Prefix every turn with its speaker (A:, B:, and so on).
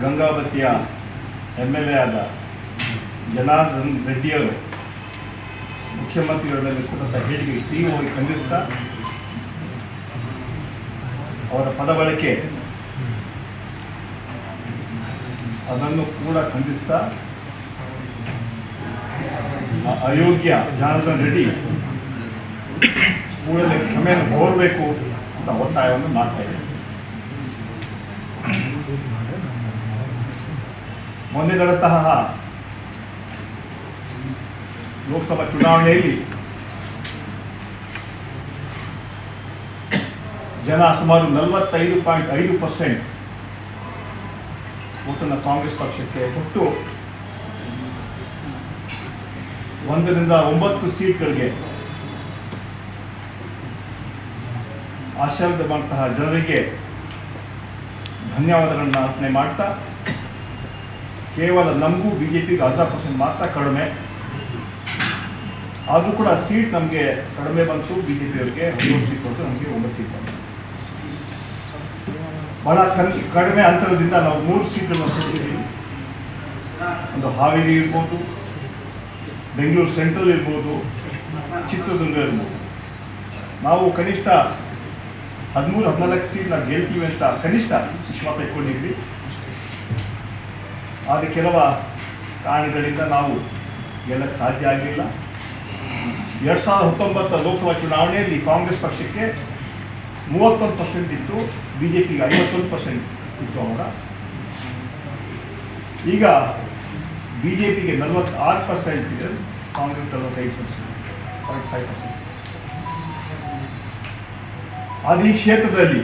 A: ಗಂಗಾವತಿಯ M L A ಆದ ಜನಾರ್ದನ್ ರೆಡ್ಡಿಯವರು ಮುಖ್ಯಮಂತ್ರಿಗಳ ಮೇಲೆ ಕೊಟ್ಟಂಥ ಹೇಳಿಕೆಗೆ ತೀವ್ರವಾಗಿ ಖಂಡಿಸ್ತಾ ಅವರ ಪದ ಬಳಕೆ ಅದನ್ನು ಕೂಡ ಖಂಡಿಸ್ತಾ ಅಯೋಗ್ಯ ಜನಾರ್ದನ್ ರೆಡ್ಡಿ ಕೂಡಲೇ ಕ್ಷಮೆಯನ್ನು ಕೋರಬೇಕು ಅಂತ ಒತ್ತಾಯವನ್ನು ಮಾಡ್ತಾ ಮೊನ್ನೆ ನಡೆದಂತಹ ಲೋಕಸಭಾ ಚುನಾವಣೆಯಲ್ಲಿ ಜನ ಸುಮಾರು ನಲವತ್ತೈದು ಪಾಯಿಂಟ್ ಐದು ಪರ್ಸೆಂಟ್ ಓಟನ್ನು ಕಾಂಗ್ರೆಸ್ ಪಕ್ಷಕ್ಕೆ ಕೊಟ್ಟು ಒಂದರಿಂದ ಒಂಬತ್ತು ಸೀಟ್ಗಳಿಗೆ ಆಶೀರ್ವಾದವಂತಹ ಜನರಿಗೆ ಧನ್ಯವಾದಗಳನ್ನು ಅರ್ಪಣೆ ಮಾಡ್ತಾ ಕೇವಲ ನಮಗೂ ಬಿ ಜೆ ಪಿಗೆ ಅರ್ಧ ಪರ್ಸೆಂಟ್ ಮಾತ್ರ ಕಡಿಮೆ. ಆದರೂ ಕೂಡ ಸೀಟ್ ನಮಗೆ ಕಡಿಮೆ ಬಂತು ಬಿ ಜೆ ಪಿಯವರಿಗೆ ಒಂದೊಂದು ಸೀಟ್ ಕೊಟ್ಟು ನಮಗೆ ಒಂಬತ್ತು ಸೀಟ್ ಬಂತು. ಬಹಳ ಕನ್, ಕಡಿಮೆ ಅಂತರದಿಂದ ನಾವು ಮೂರು ಸೀಟನ್ನು ಸೋತಿದ್ದೀವಿ ಒಂದು ಹಾವೇರಿ ಇರ್ಬೋದು, ಬೆಂಗಳೂರು ಸೆಂಟ್ರಲ್ ಇರ್ಬೋದು, ಚಿತ್ರದುರ್ಗ ಇರ್ಬೋದು. ನಾವು ಕನಿಷ್ಠ ಹದಿಮೂರು, ಹದಿನಾಲ್ಕು ಸೀಟ್ ನಾವು ಗೆಲ್ತೀವಿ ಅಂತ ಕನಿಷ್ಠ ವಿಶ್ವಾಸ ಇಟ್ಕೊಂಡಿದ್ವಿ ಆದರೆ ಕೆಲವ ಕಾರಣಗಳಿಂದ ನಾವು ಗೆಲ್ಲಕ್ಕೆ ಸಾಧ್ಯ ಆಗಿಲ್ಲ ಎರಡು ಸಾವಿರದ ಹತ್ತೊಂಬತ್ತರ ಲೋಕಸಭಾ ಚುನಾವಣೆಯಲ್ಲಿ ಕಾಂಗ್ರೆಸ್ ಪಕ್ಷಕ್ಕೆ ಮೂವತ್ತೊಂದು ಪರ್ಸೆಂಟ್ ಇತ್ತು ಬಿ ಜೆ ಪಿಗೆ ಐವತ್ತೊಂದು ಪರ್ಸೆಂಟ್ ಇತ್ತು ಅವರ. ಈಗ ಬಿ ಜೆ ಪಿಗೆ ನಲವತ್ತಾರು ಪರ್ಸೆಂಟ್ ಇದೆ, ಕಾಂಗ್ರೆಸ್ ನಲವತ್ತೈದು ಪರ್ಸೆಂಟ್ ಫೈವ್ ಪರ್ಸೆಂಟ್ ಅದು ಈ ಕ್ಷೇತ್ರದಲ್ಲಿ